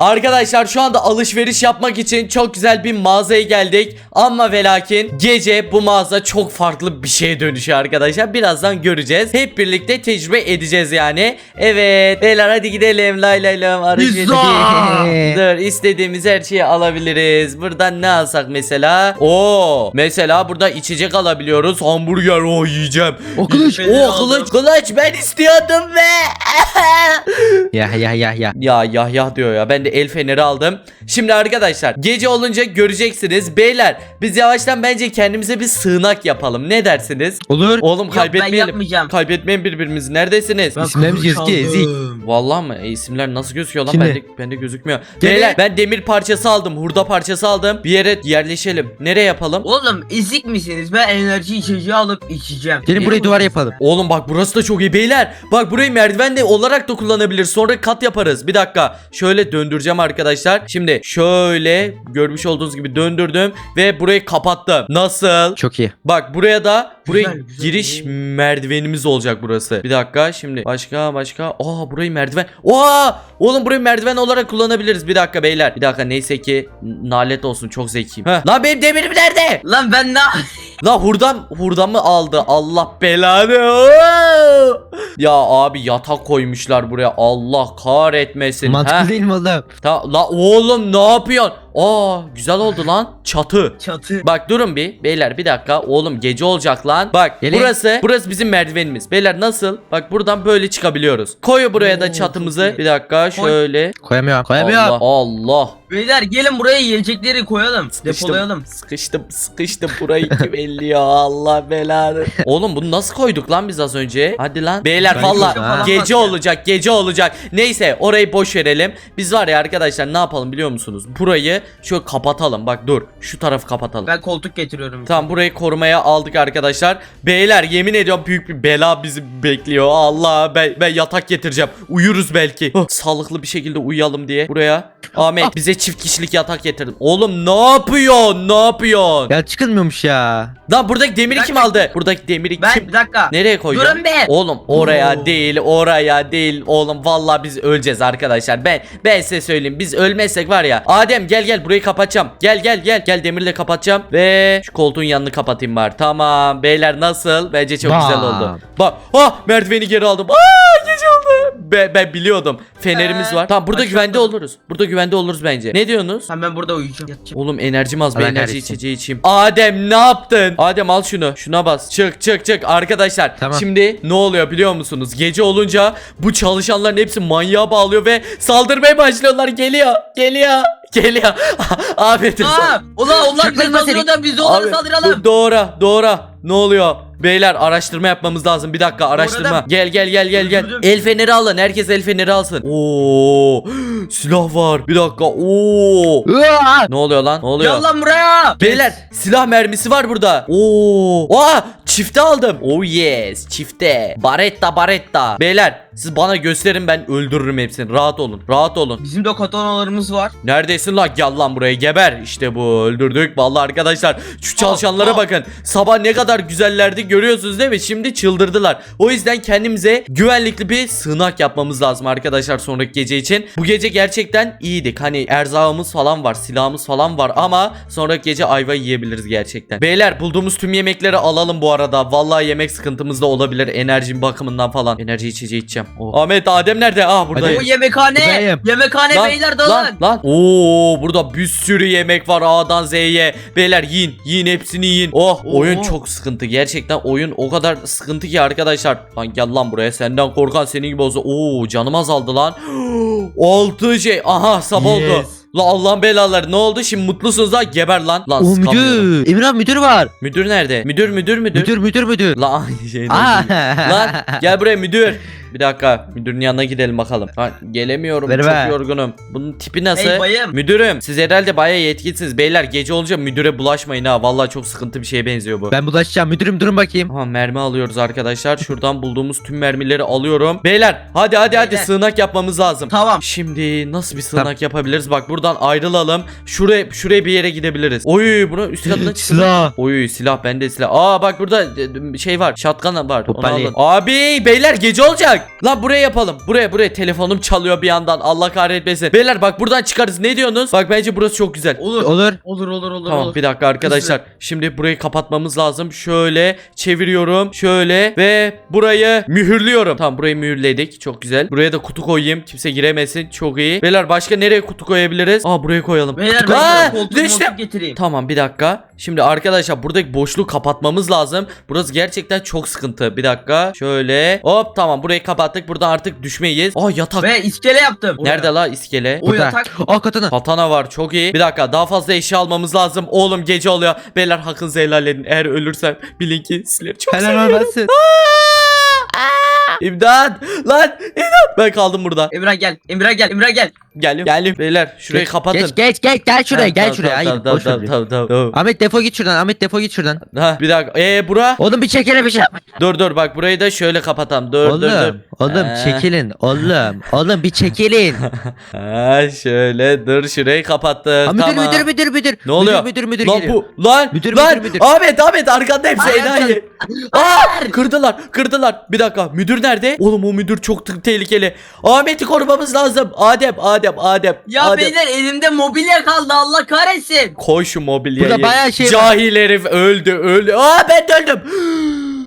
Arkadaşlar şu anda alışveriş yapmak için çok güzel bir mağazaya geldik. Ama ve lakin gece bu mağaza çok farklı bir şeye dönüşüyor arkadaşlar. Birazdan göreceğiz. Hep birlikte tecrübe edeceğiz yani. Evet beyler hadi gidelim. Lay lay lay. Dur istediğimiz her şeyi alabiliriz. Buradan ne alsak mesela? Oo mesela burada içecek alabiliyoruz. Hamburger o yiyeceğim. O kılıç. O kılıç kılıç ben istiyordum ve Ya ya ya ya. ya ya ya diyor ya. Ben de el feneri aldım. Şimdi arkadaşlar gece olunca göreceksiniz. Beyler biz yavaştan bence kendimize bir sığınak yapalım. Ne dersiniz? Olur. Oğlum Yok ben kaybetmeyelim. yapmayacağım. Kaybetmeyin birbirimizi. Neredesiniz? Ben İsimlerimiz kılıç gözüküyor, ezik. aldım. Vallahi mı? E, isimler nasıl gözüküyor lan? Şimdi- Bende, bende gözükmüyor. Gene- Beyler ben demir parçası aldım. Hurda parçası aldım. Bir yere yerleşelim. Nereye yapalım? Oğlum ezik misiniz? Ben enerji içeceği alıp içeceğim. Gelin burayı duvar yapalım. Oğlum bak burası da çok iyi beyler. Bak burayı merdiven de olarak da kullanabilir. Sonra kat yaparız. Bir dakika. Şöyle döndüreceğim arkadaşlar. Şimdi şöyle görmüş olduğunuz gibi döndürdüm ve burayı kapattım. Nasıl? Çok iyi. Bak buraya da buraya Güzel, güzel, giriş güzel. merdivenimiz olacak burası. Bir dakika şimdi başka başka. Aa burayı merdiven. Aa oğlum burayı merdiven olarak kullanabiliriz. Bir dakika beyler. Bir dakika neyse ki nalet olsun çok zekiyim. Heh. Lan benim demirim nerede? Lan ben ne? La hurdam hurdamı aldı. Allah belanı. Ya abi yatak koymuşlar buraya. Allah kahretmesin. Mantıklı değil mi oğlum? Ta- la oğlum ne yapıyorsun? Aa güzel oldu lan. Çatı. Çatı. Bak durun bir beyler bir dakika oğlum gece olacak lan Bak Gelin. burası burası bizim merdivenimiz Beyler nasıl bak buradan böyle çıkabiliyoruz Koy buraya da Oo, çatımızı çok iyi. Bir dakika Koy. şöyle Koyamıyorum. Koyamıyorum. Allah Allah Beyler gelin buraya yiyecekleri koyalım. Sıkıştım, Depolayalım. Sıkıştım sıkıştım burayı kim elliyor Allah belanı Oğlum bunu nasıl koyduk lan biz az önce Hadi lan Beyler Ben valla koydum ha. gece olacak gece olacak Neyse orayı boş verelim Biz var ya arkadaşlar ne yapalım biliyor musunuz Burayı şöyle kapatalım bak dur Şu tarafı kapatalım Ben koltuk getiriyorum. Tamam burayı korumaya aldık arkadaşlar. Beyler yemin ediyorum büyük bir bela bizi bekliyor. Allah ben, ben yatak getireceğim. Uyuruz belki. Hah, sağlıklı bir şekilde uyuyalım diye. Buraya Ahmet bize çift kişilik yatak getirdim. Oğlum ne yapıyorsun? Ne yapıyorsun? Ya çıkılmıyormuş ya. Lan buradaki demiri Ben- kim aldı? Buradaki demiri Ben kim? bir dakika. Nereye koyuyor? Durun be. Oğlum oraya Oo. değil, oraya değil. Oğlum vallahi biz öleceğiz arkadaşlar. Ben ben size söyleyeyim. Biz ölmezsek var ya. Adem gel gel burayı kapatacağım. Gel gel gel. Gel demirle kapatacağım ve şu koltuğun yanını kapatayım var. Tamam. Beyler nasıl? Bence çok Bam. güzel oldu. Bak. Ah merdiveni geri aldım. Aa gece oldu. Ben, ben biliyordum. Fenerimiz Ee, var. Tamam burada aşağı güvende atladım. oluruz. Burada güvende oluruz bence. Ne diyorsunuz? Sen ben burada uyuyacağım. Yatacağım. Oğlum enerjim az Allah enerji kahretsin. içeceği içeyim. Adem ne yaptın? Adem al şunu. Şuna bas. Çık çık çık. Arkadaşlar Tamam. şimdi ne oluyor biliyor musunuz? Gece olunca bu çalışanların hepsi manyağa bağlıyor ve saldırmaya başlıyorlar. Geliyor. Geliyor. Geliyor. Ahmet'im. Aa, ulan onlar bize Çakma saldırıyor da biz de onlara Abi, saldıralım. Doğru doğru. Ne oluyor? Beyler araştırma yapmamız lazım. Bir dakika araştırma. Doğru Gel gel gel gel gel. Öldürdüm. El feneri alın. Herkes el feneri alsın. Oo! Silah var. Bir dakika. Oo! Ne oluyor lan? Ne oluyor? Gel lan buraya. Beyler silah mermisi var burada. Oo! Aa! Çifte aldım. Oh yes, çifte. Baretta baretta. Beyler siz bana gösterin ben öldürürüm hepsini. Rahat olun. Rahat olun. Bizim de katanalarımız var. Neredesin lan? Gel lan buraya geber. İşte bu öldürdük. Vallahi arkadaşlar şu çalışanlara bakın. Sabah ne kadar güzellerdi görüyorsunuz değil mi? Şimdi çıldırdılar. O yüzden kendimize güvenlikli bir sığınak yapmamız lazım arkadaşlar sonraki gece için. Bu gece gerçekten iyiydik. Hani erzağımız falan var, silahımız falan var ama sonraki gece ayva yiyebiliriz gerçekten. Beyler bulduğumuz tüm yemekleri alalım bu arada. Vallahi yemek sıkıntımız da olabilir enerjim bakımından falan. Enerji içeceği içeceğim. Oh. Ahmet Adem nerede? Ah buradayım. O yemekhane. Buradayım. Yemekhane Lan, beyler dalın. Lan lan. Oo burada bir sürü yemek var A'dan Z'ye. Beyler yiyin. Yiyin hepsini yiyin. Oh Oo. oyun çok sıkıntı. Gerçekten oyun o kadar sıkıntı ki arkadaşlar. Lan gel lan buraya. Senden korkan senin gibi olsa. Oo canım azaldı lan. Oldu şey. Aha sabah oldu. La Allah'ın belaları ne oldu? Şimdi mutlusunuz da geber lan. Lan O sıkamıyorum. müdür. Emirhan müdür var. Müdür nerede? Müdür müdür müdür. Müdür müdür müdür. Lan şey Aa. Lan gel buraya müdür. Bir dakika müdürün yanına gidelim bakalım. Ha, gelemiyorum Merhaba. çok yorgunum. Bunun tipi nasıl? Hey bayım. Müdürüm siz herhalde bayağı yetkisiniz. Beyler gece olunca müdüre bulaşmayın ha. Vallahi çok sıkıntı bir şeye benziyor bu. Ben bulaşacağım. Müdürüm durun bakayım. Tamam mermi alıyoruz arkadaşlar. Şuradan bulduğumuz tüm mermileri alıyorum. Beyler hadi hadi hadi Beyler. sığınak yapmamız lazım. Tamam. Şimdi nasıl bir sığınak yapabiliriz? Bak burada buradan ayrılalım. Şuraya şuraya bir yere gidebiliriz. Oy buna üst katına çıktı. Silah. Oy silah bende silah. Aa bak burada e, şey var. Shotgun var. Onu Hoppali. alın. Abi beyler gece olacak. Lan buraya yapalım. Buraya buraya telefonum çalıyor bir yandan. Allah kahretmesin. Beyler bak buradan çıkarız. Ne diyorsunuz? Bak bence burası çok güzel. Olur. Olur. Olur olur olur Tamam olur. bir dakika arkadaşlar. Şimdi burayı kapatmamız lazım. Şöyle çeviriyorum. Şöyle ve burayı mühürlüyorum. Tamam burayı mühürledik. Çok güzel. Buraya da kutu koyayım. Kimse giremesin. Çok iyi. Beyler başka nereye kutu koyabiliriz? Aa buraya koyalım. Beyler ben Aa, koltuk düştüm. moltuk getireyim. Tamam bir dakika. Şimdi arkadaşlar buradaki boşluğu kapatmamız lazım. Burası gerçekten çok sıkıntı. Bir dakika. Şöyle. Hop tamam burayı kapattık. Buradan artık düşmeyiz. Aa yatak. Ve iskele yaptım. Nerede la iskele? O Burada. yatak. Aa katana. Katana var çok iyi. Bir dakika daha fazla eşya almamız lazım. Oğlum gece oluyor. Beyler hakkınızı helal edin. Eğer ölürsem bilin ki sizleri çok Helal seviyorum. olmasın. İmdat. Lan imdat. Ben kaldım burada. Emrah gel. Emrah gel. Emrah gel. Geldim. Geldim. Beyler şurayı Geç, kapatın. Geç geç geç gel şuraya Ha, gel tamam, şuraya. tamam, Hayır tamam, boş tamam, tamam, tamam, tamam. Ahmet defo git şuradan. Ahmet defo git şuradan. Ha, bir dakika. Ee bura? Oğlum bir çekile bir şey. Dur dur bak burayı da şöyle kapatalım. Dur dur dur. Oğlum, oğlum Ee. çekilin. Oğlum, oğlum bir çekilin. Ha şöyle dur şurayı kapattık. Aa, müdür tamam. müdür müdür müdür. Ne oluyor? Müdür müdür müdür lan geliyor. bu lan Müdür, lan müdür, müdür. Ahmet Ahmet arkanda hepsi Hayır, enayi. Aa kırdılar kırdılar. Bir dakika müdür nerede? Oğlum o müdür çok tehlikeli. Ahmet'i korumamız lazım. Adem Adem Adem. Ya Adem. beyler elimde mobilya kaldı Allah kahretsin. Koy şu mobilyayı. Burada bayağı şey var. Cahil herif öldü öldü. Aa ben de öldüm.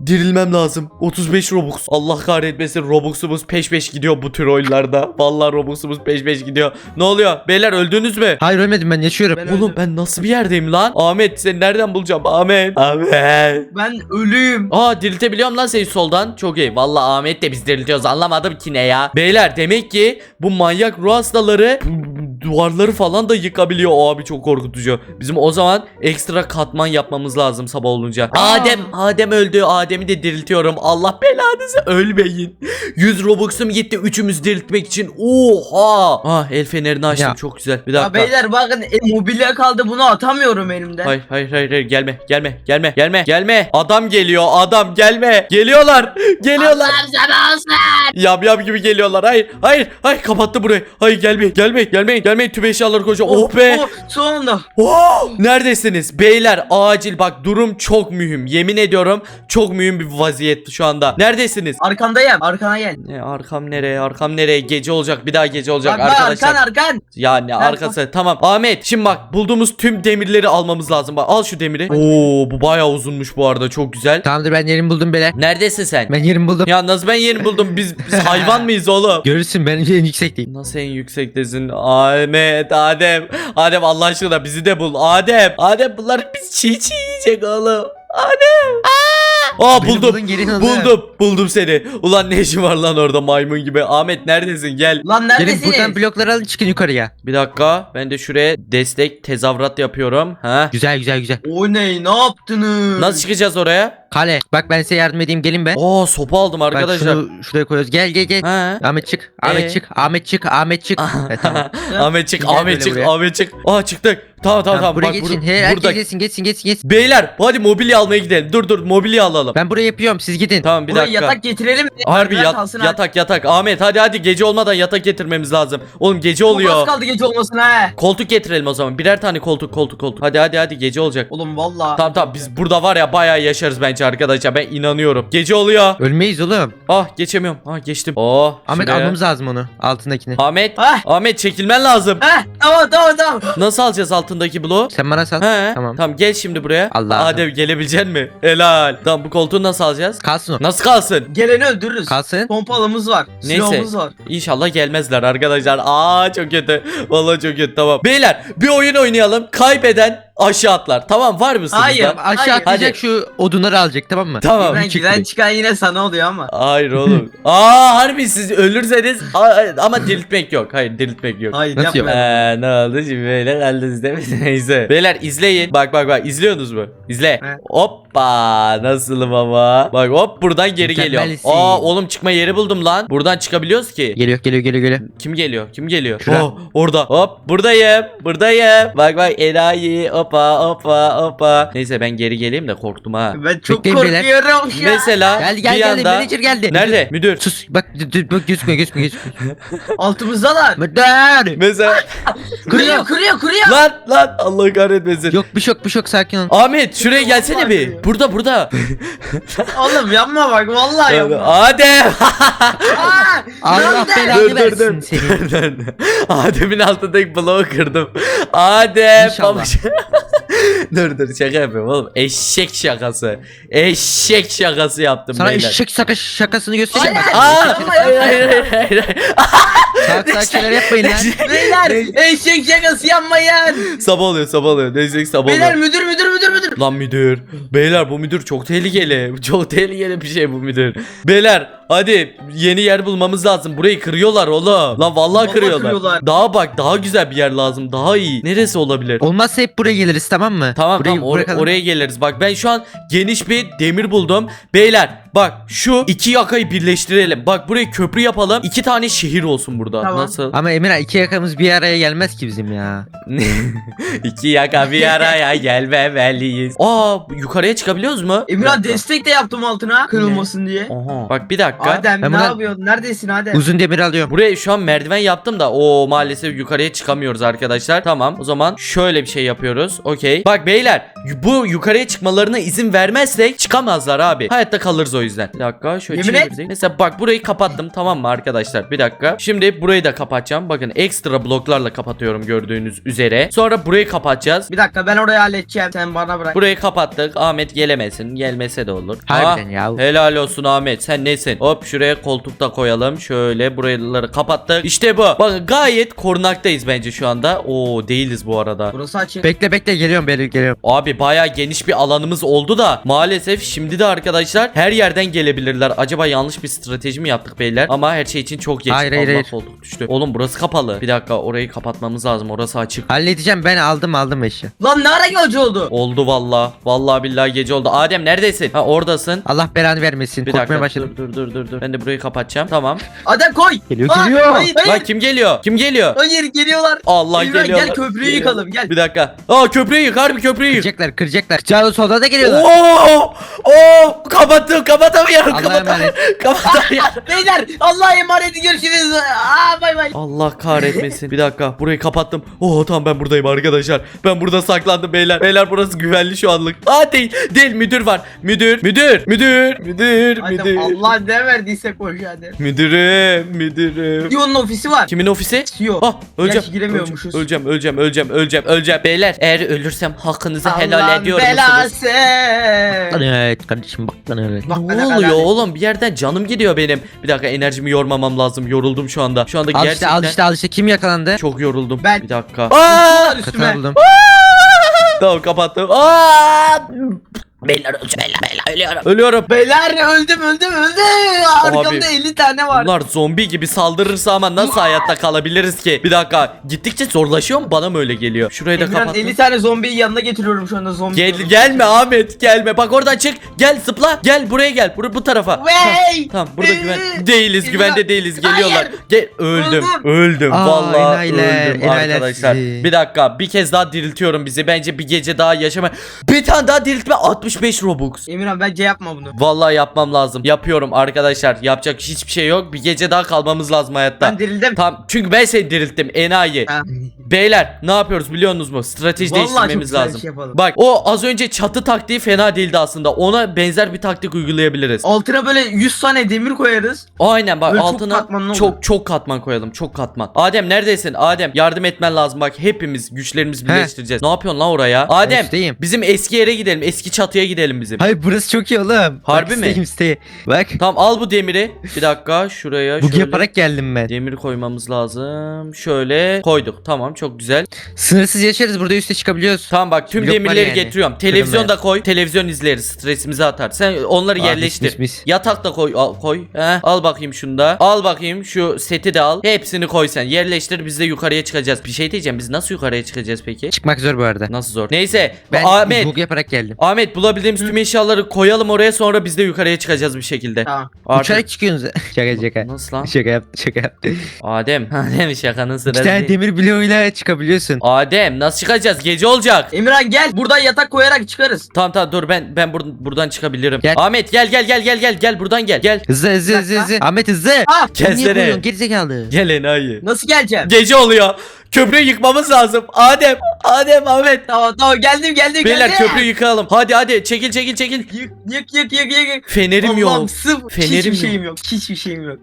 Dirilmem lazım. 35 Robux. Allah kahretmesin Robux'umuz peş peş gidiyor bu tür oyunlarda. Vallahi Robux'umuz peş peş gidiyor. Ne oluyor? Beyler öldünüz mü? Hayır ölmedim ben yaşıyorum. Ben Oğlum öldüm. ben nasıl bir yerdeyim lan? Ahmet seni nereden bulacağım? Ahmet. Ahmet. Ben ölüyüm. Aa diriltebiliyorum lan seni soldan. Çok iyi. Vallahi Ahmet de biz diriltiyoruz. Anlamadım ki ne ya. Beyler demek ki bu manyak ruh hastaları duvarları falan da yıkabiliyor. O abi çok korkutucu. Bizim o zaman ekstra katman yapmamız lazım sabah olunca. Aa. Adem Adem öldü. Adem'i de diriltiyorum. Allah belanızı ölmeyin. 100 Robux'um gitti üçümüz diriltmek için. Oha. Ah el fenerini açtım. Ya. Çok güzel. Bir Ya dakika. beyler bakın e, mobilya kaldı bunu atamıyorum elimden. Hayır hayır hayır hayır gelme gelme gelme gelme gelme adam geliyor adam gelme geliyorlar geliyorlar sana olsun. yam yam gibi geliyorlar hayır hayır hayır kapattı burayı hayır gelmeyin gelmeyin gelmeyin gelmeyin tüm eşyaları koyacağım oh be Oh, sonunda. Oh! Neredesiniz? Beyler acil bak durum çok mühim. Yemin ediyorum çok mühim bir vaziyet şu anda. Neredesiniz? Arkandayım. Arkana gel. Ne arkam nereye? Arkam nereye? Gece olacak. Bir daha gece olacak Bak bak arkadaşlar. arkan arkan. Ya ne arkası? Tamam. Ahmet şimdi bak bulduğumuz tüm demirleri almamız lazım. Bak al şu demiri. Oo bu bayağı uzunmuş bu arada. Çok güzel. Tamamdır ben yerimi buldum bile. Neredesin sen? Ben yerimi buldum. Ya nasıl ben yeni buldum? Biz, biz hayvan mıyız oğlum? Görürsün ben en yüksekteyim. Nasıl en yüksektesin? Ahmet, Adem. Adem Allah aşkına bizi de bul. Adem. Adem bunlar biz çiğ çiğ yiyecek oğlum. Adem. Aa buldum. gelin. Buldum. Buldum seni. Ulan ne işin var lan orada maymun gibi. Ahmet neredesin? Gel. Lan Gelin neredesiniz? buradan blokları alın çıkın yukarıya. Bir dakika. Ben de şuraya destek tezahürat yapıyorum. Ha? Güzel güzel güzel. O ne? Ne yaptınız? Nasıl çıkacağız oraya? Kale. Bak ben size yardım edeyim gelin be. Oo sopa aldım Bak arkadaşlar. şunu şuraya koyuyoruz. Gel gel gel. Ha? Ahmet çık. Ee? Ahmet çık. Ahmet çık. Ahmet çık. Evet, tamam. Ahmet çık, Gel Ahmet böyle çık, buraya. Ahmet çık. Aa çıktık. Tamam tamam tamam. buraya Bak, geçin. bur- He, herkes burada. geçsin geçsin geçsin geçsin. Beyler hadi mobilya almaya gidelim. Dur dur mobilya alalım. Ben buraya yapıyorum siz gidin. Tamam bir Buraya dakika. yatak getirelim? Harbi Biraz yat- kalsın ha. yatak yatak. Ahmet hadi hadi gece olmadan yatak getirmemiz lazım. Oğlum gece Çok az oluyor. kaldı gece olmasına he. Koltuk getirelim o zaman. Birer tane koltuk koltuk koltuk. Hadi hadi hadi gece olacak. Oğlum valla. Tamam tamam biz burada var ya bayağı yaşarız bence arkadaşlar. Ben inanıyorum. Gece oluyor. Ölmeyiz oğlum. Ah geçemiyorum. Ah geçtim. Oh. Ahmet şuraya. almamız lazım onu. Altındakini. Ahmet. Heh. Ahmet çekilmen lazım. Heh tamam tamam tamam. Nasıl alacağız altındaki bloğu? Sen bana sal. He. Tamam. Tamam gel şimdi buraya. Allah Adem gelebilecek mi? Helal. Tamam bu koltuğu nasıl alacağız? Kalsın o. Nasıl kalsın? Geleni öldürürüz. Kalsın. Pompalımız var. Neyse. Silahımız var. İnşallah gelmezler arkadaşlar. Aa çok kötü. Vallahi çok kötü tamam. Beyler bir oyun oynayalım. Kaybeden aşağı atlar. Tamam var mısınız? Hayır. lan? Aşağı Hayır. atlayacak Hadi. şu odunları alacak tamam mı? Tamam. Ben direkt. çıkan yine sana oluyor ama. Hayır oğlum. Aa harbi siz ölürseniz Aa, ama diriltmek yok. Hayır diriltmek yok. Hayır Nasıl yapma. Ee, ne oldu şimdi böyle kaldınız değil mi? Neyse. Beyler izleyin. Bak bak bak izliyorsunuz mu? İzle. He. Hoppa nasılım ama. Bak hop buradan geri geliyor. Mükemmelsin. Aa oğlum çıkma yeri buldum lan. Buradan çıkabiliyoruz ki. Geliyor geliyor geliyor geliyor. Kim geliyor? Kim geliyor? Şura. Oh, orada. Hop buradayım. Buradayım. Bak bak enayi. Hop hoppa hoppa hoppa. Neyse ben geri geleyim de korktum ha. Ben çok Bekleyin beyler. korkuyorum an. Mesela Geldi bir geldi geldi. anda... Manager geldi. Nerede? Müdür. Sus bak d- bak gözükmüyor gözükmüyor gözükmüyor. Altımızdalar. Müdür. Mesela Kırıyor kırıyor kırıyor. lan lan Allah kahretmesin. Yok bir şok bir şok sakin ol. Ahmet şuraya gelsene bir. Burada burada. Oğlum yapma bak vallahi yapma. Adem. Aa, Allah nerede? belanı dur dur versin dur. seni. Adem'in altındaki bloğu kırdım. Adem. İnşallah. dur dur şaka yapıyorum oğlum. Eşek şakası. Eşek şakası yaptım Sana beyler. eşek şaka şakasını göstereyim bak. Aa, hayır hayır hayır hayır. Salak salak şeyler yapmayın lan. Beyler eşek şakası yapmayın. sabah oluyor sabah oluyor. Neyse sabah Beyler oluyor. müdür müdür müdür müdür. Lan müdür. Beyler bu müdür çok tehlikeli. Çok tehlikeli bir şey bu müdür. Beyler hadi yeni yer bulmamız lazım. Burayı kırıyorlar oğlum. Lan vallahi, kırıyorlar. kırıyorlar. Daha bak daha güzel bir yer lazım. Daha iyi. Neresi olabilir? Olmazsa hep buraya geliriz tamam mı? Tamam Burayı tamam or- bırakalım. oraya geliriz. Bak ben şu an geniş bir demir buldum. Beyler bak şu iki yakayı birleştirelim. Bak buraya köprü yapalım. İki tane şehir olsun burada. Tamam. Nasıl? Ama Emirhan iki yakamız bir araya gelmez ki bizim ya. iki yaka bir araya gelmemeliyiz. Aa yukarıya çıkabiliyoruz mu? Emirhan Bir dakika. destek de yaptım altına kırılmasın diye. Oha. Bak bir dakika. Adem Ben ne buradan- yapıyorsun? Neredesin Adem? Uzun demir alıyorum. Buraya şu an merdiven yaptım da o maalesef yukarıya çıkamıyoruz arkadaşlar. Tamam o zaman şöyle bir şey yapıyoruz. Okey. Bak beyler bu yukarıya çıkmalarına izin vermezsek çıkamazlar abi. Hayatta kalırız o yüzden. Bir dakika şöyle Yemin et. Mesela bak burayı kapattım tamam mı arkadaşlar? Bir dakika. Şimdi burayı da kapatacağım. Bakın ekstra bloklarla kapatıyorum gördüğünüz üzere. Sonra burayı kapatacağız. Bir dakika ben orayı halledeceğim. Sen bana bırak. Burayı kapattık. Ahmet gelemesin. Gelmese de olur. Harbiden Ah, ya. Helal olsun Ahmet. Sen nesin? Hop şuraya koltuk da koyalım. Şöyle buraları kapattık. İşte bu. Bakın gayet korunaktayız bence şu anda. Oo değiliz bu arada. Burası açık. Bekle bekle geliyorum beri geliyorum. Abi baya geniş bir alanımız oldu da maalesef şimdi de arkadaşlar her yerden gelebilirler. Acaba yanlış bir strateji mi yaptık beyler? Ama her şey için çok geç. Hayır, hayır, Allah hayır. koltuk düştü. Oğlum burası kapalı. Bir dakika orayı kapatmamız lazım. Orası açık. Halledeceğim ben aldım aldım eşya. Lan ne ara yolcu oldu? Oldu valla. Vallahi billahi gece oldu. Adem neredesin? Ha oradasın. Allah belanı vermesin. Bir Korkmaya dakika başladım. dur dur dur dur. Ben de burayı kapatacağım. Tamam. Adem koy. Geliyor, Aa, geliyor. Hayır hayır. Lan kim geliyor? Kim geliyor? Hayır geliyorlar. Allah İbrahim, geliyor. gel köprüyü yıkalım, gel. Bir dakika. Aa köprüyü yık harbi köprüyü yık. Kıracaklar kıracaklar. Sağda solda da geliyorlar. Oo! Oo! Kapattım kapatamıyorum Allah'a kapatamıyorum. Kapatamıyorum. Beyler Allah'a emanet görüşürüz. Aa bay bay. Allah kahretmesin. Bir dakika burayı kapattım. Oo tamam ben buradayım arkadaşlar. Ben burada saklandım beyler. Beyler burası güvenli şu anlık. Aa değil. Değil müdür var. Müdür. Müdür. Müdür. Müdür. Müdür. Allah ne verdiyse koş Adem. Müdürüm. Müdürüm. Dion'un ofisi var. Kimin ofisi? CEO. Ah öleceğim. Gerçi giremiyormuşuz. Öleceğim, öleceğim, öleceğim, öleceğim, öleceğim. Beyler eğer ölürsem hakkınızı helal Allah'ın ediyor musunuz? belası. Evet kardeşim bak lan evet. Bak, Ne oluyor helal oğlum? Bir yerden canım gidiyor benim. Bir dakika enerjimi yormamam lazım. Yoruldum şu anda. Şu anda Al işte gerçekten al işte al işte kim yakalandı? çok yoruldum. Ben- Bir dakika. Aa! Buldum. Tamam kapattım. Aa! Beyler beyler, beyler, ölüyorum. Ölüyorum. Beyler öldüm öldüm öldüm. Arkamda Abi. 50 tane var. Bunlar zombi gibi saldırırsa ama nasıl hayatta kalabiliriz ki? Bir dakika. Gittikçe zorlaşıyor mu? Bana mı öyle geliyor? Şurayı da Emirhan kapattım. 50 tane zombiyi yanına getiriyorum şu anda zombi. Gel gelme Ahmet gelme. Bak oradan çık. Gel zıpla. Gel buraya gel. Bur bu tarafa. Wey! Tamam burada güven değiliz Emirhan- güvende değiliz geliyorlar. Hayır. Gel öldüm Öldüm. öldüm Aa, vallahi enayiler, öldüm enayiler arkadaşlar. sizi. Bir dakika bir kez daha diriltiyorum bizi. Bence bir gece daha yaşama. Bir tane daha diriltme 65 Robux. Emirhan bence yapma bunu. Vallahi yapmam lazım. Yapıyorum arkadaşlar. Yapacak hiçbir şey yok. Bir gece daha kalmamız lazım hayatta. Ben dirildim. Tamam çünkü ben seni dirilttim enayi. Ha. Beyler ne yapıyoruz biliyorsunuz mu? Strateji Vallahi değiştirmemiz çok lazım. şey yapalım. Bak o az önce çatı taktiği fena değildi aslında. Ona benzer bir taktik uygulayabiliriz. Altına böyle 100 tane demir koyarız. Aynen bak Böyle çok altına çok olur. çok katman koyalım. Çok katman. Adem neredesin? Adem yardım etmen lazım bak. Hepimiz güçlerimizi He. birleştireceğiz. Ne yapıyorsun lan oraya? Adem üstteyim. bizim eski yere gidelim. Eski çatıya gidelim bizim. Hayır burası çok iyi oğlum. Harbi Bak, mi? İsteği. Bak. Tamam al bu demiri. Bir dakika şuraya Bu şöyle. yaparak geldim ben. Demir koymamız lazım. Şöyle koyduk. Tamam çok güzel. Sınırsız yaşarız burada üste çıkabiliyoruz. Tamam bak tüm Blok var demirleri yani. getiriyorum. Televizyon da koy. Televizyon izleriz. Stresimizi atar. Sen onları Ah, yerleştir. mis, mis, mis. Yatak da koy. Al, koy. He, al bakayım şunu da. Al bakayım şu seti de al. Hepsini koy sen. Yerleştir biz de yukarıya çıkacağız. Bir şey diyeceğim. Biz nasıl yukarıya çıkacağız peki? Çıkmak zor bu arada. Nasıl zor? Neyse. Ben Ahmet. yaparak geldim. Ahmet bulabilir bulabildiğimiz tüm eşyaları koyalım oraya sonra biz de yukarıya çıkacağız bir şekilde. Tamam. Artık... Uçarak çıkıyorsunuz. şaka şaka. Nasıl lan? Şaka yaptım şaka yaptım. Adem. Adem şakanın İki sırası tane değil. demir bloğuyla çıkabiliyorsun. Adem nasıl çıkacağız? Gece olacak. Emirhan gel. Buradan yatak koyarak çıkarız. Tamam tamam dur ben ben bur- buradan çıkabilirim. Gel. Ahmet gel gel gel gel gel gel buradan gel. Gel. Hızlı hızlı Bir hızlı hızlı. Ahmet hızlı. Ah. Niye Gelsene. koyuyorsun gerizekalı? Gel enayi. Nasıl geleceğim? Gece oluyor. Köprüyü yıkmamız lazım. Adem, Adem, Ahmet. Tamam tamam geldim geldim Beyler geldim. köprüyü yıkalım. Hadi hadi çekil çekil çekil. Yık yık yık yık yık. Fenerim Allah'ım yok. sıfır. Fenerim Hiçbir yok. şeyim yok. Hiçbir şeyim yok.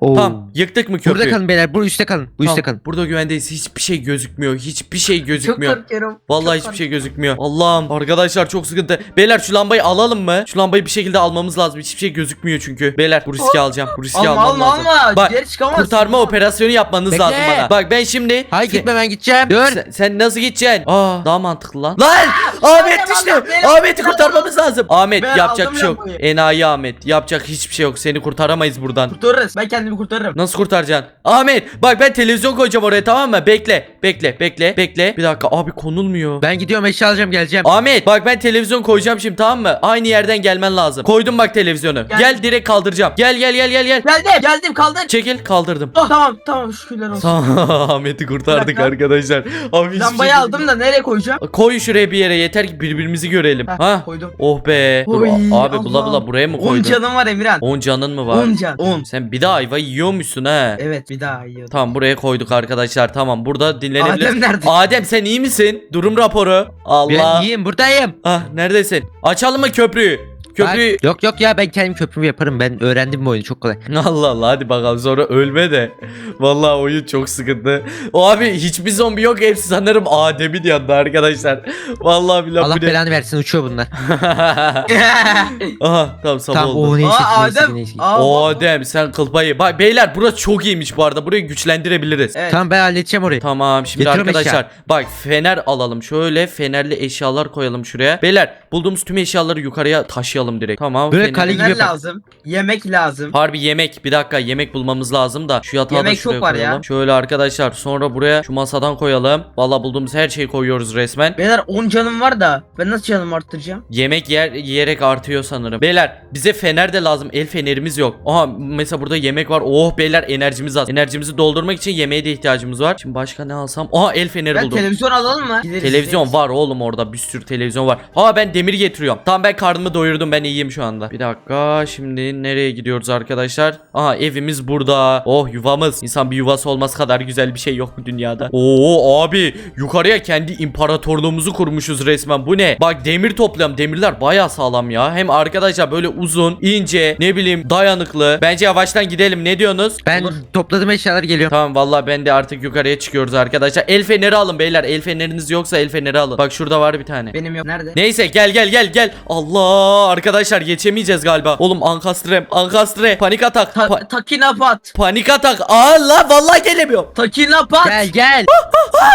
Oo. Tamam yıktık mı köprüyü? Burada kalın beyler. Bu üstte kalın. Bu üstte Tamam, kalın. Burada güvendeyiz. Hiçbir şey gözükmüyor. Hiçbir şey gözükmüyor. Çok korkuyorum. Vallahi Çok hiçbir şey gözükmüyor. Allah'ım arkadaşlar çok sıkıntı. Beyler şu lambayı alalım mı? Şu lambayı bir şekilde almamız lazım. Hiçbir şey gözükmüyor çünkü. Beyler bu riski alacağım. Bu riski Alma almam alma lazım. alma. Bak Geri çıkamazsın. kurtarma operasyonu yapmanız Bekle. lazım bana. Bak ben şimdi Hayır gitme ben gideceğim. Dur. Sen, sen nasıl gideceksin? Aa daha mantıklı lan. Lan! Ahmet düştü. Ahmet'i kurtar. kurtarmamız lazım. Ahmet Ben yapacak aldım bir şey yok. lambayı. Enayi Ahmet. Yapacak hiçbir şey yok. Seni kurtaramayız buradan. Kurtarırız. Ben kendimi kurtarırım. Nasıl kurtaracaksın? Ahmet bak ben televizyon koyacağım oraya tamam mı? Bekle. Bekle. Bekle. Bekle. Bir dakika abi konulmuyor. Ben gidiyorum eşya alacağım geleceğim. Ahmet bak ben televizyon koyacağım şimdi tamam mı? Aynı yerden gelmen lazım. Koydum bak televizyonu. Gel. Gel direkt kaldıracağım. Gel gel gel gel gel. Geldim geldim kaldır. Çekil kaldırdım. Oh, tamam tamam şükürler olsun. Tamam Ahmet'i kurtardık Bir dakika. arkadaşlar. Abi hiçbir Lambayı şey- aldım da nereye koyacağım? Koy şuraya bir yere yeter ki birbirimizi görelim. Heh, ha? koydum. Oh be. Dur, Oy, abi bula Allah. bula buraya mı 10 koydun? canım var Emirhan. 10 canın mı var? 10 can. 10. Sen bir daha ayva yiyormuşsun ha. Evet bir daha iyi. Tamam buraya koyduk arkadaşlar. Tamam burada dinlenebilir. Adem nerede? Adem sen iyi misin? Durum raporu. Allah. Ben iyiyim buradayım. Ah neredesin? Açalım mı köprüyü? Köprüyü. Bak, yok yok ya ben kendim köprümü yaparım. Ben öğrendim bu oyunu çok kolay. Allah Allah hadi bakalım sonra ölme de. Vallahi oyun çok sıkıntı. O abi hiçbir zombi yok hepsi sanırım Adem'in yanında arkadaşlar. Vallahi billahi Allah bu ne? belanı versin uçuyor bunlar. Aha tamam sabah tamam oldu. o neyse Aa neyse Adem. neyse. Aa, bak- Adem sen kılpayı. Bak beyler burası çok iyiymiş bu arada. Burayı güçlendirebiliriz. Evet. Tamam ben halledeceğim orayı. Tamam şimdi Getiriyorum arkadaşlar bak fener alalım. Şöyle fenerli eşyalar koyalım şuraya. Beyler bulduğumuz tüm eşyaları yukarıya taşıyalım direkt. Tamam. Böyle kale gibi Neler yapalım. lazım? Yemek lazım. Harbi yemek. Bir dakika yemek bulmamız lazım da. Şu yatağı da Yemek şuraya çok var ya. koyalım. Şöyle arkadaşlar sonra buraya şu masadan koyalım. Valla bulduğumuz her şeyi koyuyoruz resmen. Beyler 10 canım var da ben nasıl canımı arttıracağım? Yemek yer yiyerek artıyor sanırım. Beyler bize fener de lazım. El fenerimiz yok. Aha mesela burada yemek var. Oh beyler enerjimiz az. Enerjimizi doldurmak için yemeğe de ihtiyacımız var. Şimdi başka ne alsam? Aha el feneri Ben buldum. televizyon alalım mı? Gideriz, Televizyon gideriz. var oğlum orada bir sürü televizyon var. Ha ben demir getiriyorum. Tamam ben karnımı doyurdum ben iyiyim şu anda. Bir dakika şimdi nereye gidiyoruz arkadaşlar? Aha evimiz burada. Oh yuvamız. İnsan bir yuvası olmaz kadar güzel bir şey yok mu dünyada? Oo abi yukarıya kendi imparatorluğumuzu kurmuşuz resmen. Bu ne? Bak demir topluyorum. Demirler baya sağlam ya. Hem arkadaşlar böyle uzun, ince, ne bileyim dayanıklı. Bence yavaştan gidelim. Ne diyorsunuz? Ben Olur. topladım eşyaları geliyorum. Tamam vallahi ben de artık yukarıya çıkıyoruz arkadaşlar. El feneri alın beyler. El feneriniz yoksa el feneri alın. Bak şurada var bir tane. Benim yok. Nerede? Neyse gel gel gel gel. Allah arkadaşlar geçemeyeceğiz galiba. Oğlum ankastre ankastre panik atak. Ta- Pa- takinapat. panik atak. Aa la vallahi gelemiyorum. Takinapat. Gel gel.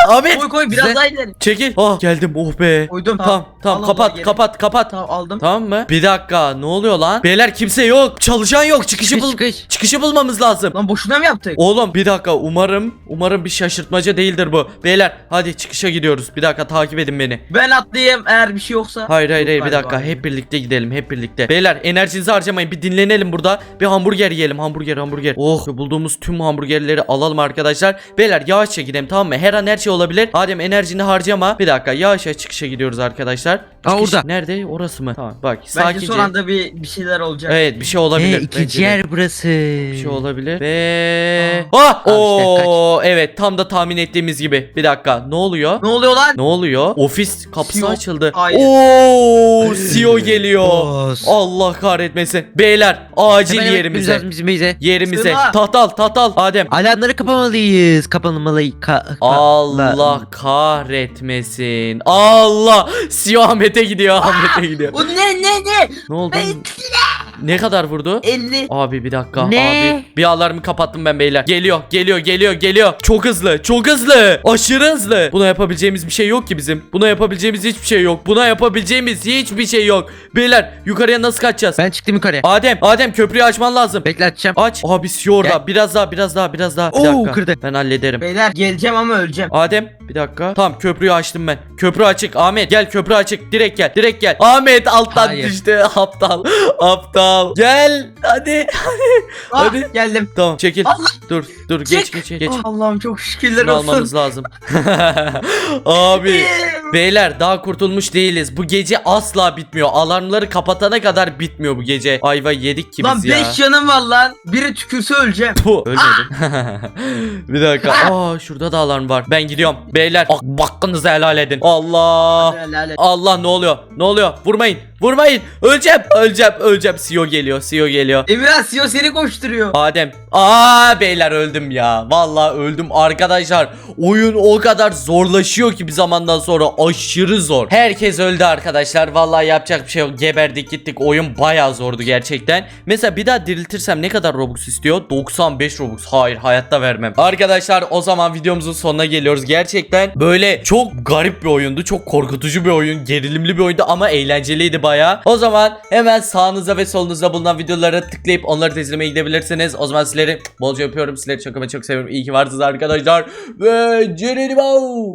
Ahmet Koy koy biraz Bize- daha ileri. çekil. Ah geldim oh be. Koydum. Tamam tamam al, kapat kapat kapat. Tamam aldım. Tamam mı? Bir dakika ne oluyor lan? Beyler kimse yok. Çalışan yok. Çıkışı Çıkış bul çıkış. çıkışı bulmamız lazım. Lan boşuna mı yaptık? Oğlum bir dakika umarım umarım bir şaşırtmaca değildir bu. Beyler hadi çıkışa gidiyoruz. Bir dakika takip edin beni. Ben atlayayım eğer bir şey yoksa. Hayır hayır hayır bir dakika hep birlikte gidelim hep birlikte. Beyler enerjinizi harcamayın bir dinlenelim burada. Bir hamburger yiyelim hamburger hamburger. Oh bulduğumuz tüm hamburgerleri alalım arkadaşlar. Beyler yavaşça gidelim tamam mı? Her an her şey olabilir. Adem enerjini harcama. Bir dakika yavaşça çıkışa gidiyoruz arkadaşlar. Aa, Çıkış orada. Nerede? Orası mı? Tamam bak Bence sakince. son anda bir, bir şeyler olacak. Evet bir şey olabilir. Ee, Bence ikinci de. yer burası. Bir şey olabilir. Ve... Ah! Al işte, evet tam da tahmin ettiğimiz gibi. Bir dakika ne oluyor? Ne oluyor lan? Ne oluyor? Ofis kapısı CEO. açıldı. Hayır. Oo, CEO geliyor. Boss. Allah kahretmesin. Beyler acil Hemen yerimize. lazım bizim bize. Yerimize. Sığma. Tahtal tahtal Adem. Alarmları kapamalıyız. Kapanmalı. Ka Allah kahretmesin. Allah. CEO Ahmet'e gidiyor. Ahmet'e gidiyor. Bu ne ne ne? Ne oldu? Ben- Ne kadar vurdu? 50. Abi bir dakika Ne? abi bir alarmı kapattım ben beyler geliyor geliyor geliyor geliyor çok hızlı çok hızlı aşırı hızlı buna yapabileceğimiz bir şey yok ki bizim buna yapabileceğimiz hiçbir şey yok buna yapabileceğimiz hiçbir şey yok beyler yukarıya nasıl kaçacağız Ben çıktım yukarıya. Adem Adem köprüyü açman lazım Bekle açacağım. aç abi orada Gel. biraz daha biraz daha biraz daha bir Oo, dakika kırdı. ben hallederim Beyler geleceğim ama öleceğim. Adem Bir dakika. Tamam köprüyü açtım ben. Köprü açık. Ahmet gel köprü açık. Direkt gel. Direkt gel. Ahmet alttan Hayır. düştü. Aptal. Aptal. Gel. Hadi. Ah, Hadi. geldim. Tamam çekil. Allah. Dur dur geç Çık. geç geç. Ah, Allah'ım çok şükürler Şunu olsun. almamız lazım. Abi. Beyler daha kurtulmuş değiliz. Bu gece asla bitmiyor. Alarmları kapatana kadar bitmiyor bu gece. Ayva yedik ki Lan biz ya. 5 canım var lan. Biri tükürse öleceğim. Bu ölmedim. bir dakika. Aa şurada da alarm var. Ben gidiyorum. Beyler ak- hakkınızı helal edin. Allah. Helal et. Allah ne oluyor? Ne oluyor? Vurmayın. Vurmayın. Öleceğim. Öleceğim. Öleceğim. CEO geliyor. CEO geliyor. Emirhan CEO seni koşturuyor. Adem. Aa beyler öldüm ya. Vallahi öldüm arkadaşlar. Oyun o kadar zorlaşıyor ki bir zamandan sonra aşırı zor. Herkes öldü arkadaşlar. Vallahi yapacak bir şey yok. Geberdik gittik. Oyun bayağı zordu gerçekten. Mesela bir daha diriltirsem ne kadar Robux istiyor? 95 Robux. Hayır hayatta vermem. Arkadaşlar o zaman videomuzun sonuna geliyoruz. Gerçekten böyle çok garip bir oyundu. Çok korkutucu bir oyun. Gerilimli bir oyundu ama eğlenceliydi bayağı. O zaman hemen sağınızda ve solunuzda bulunan videolara tıklayıp onları da izlemeye gidebilirsiniz. O zaman sizleri bolca öpüyorum. Sizleri çok ama çok seviyorum. İyi ki varsınız arkadaşlar. Ve Ceren'i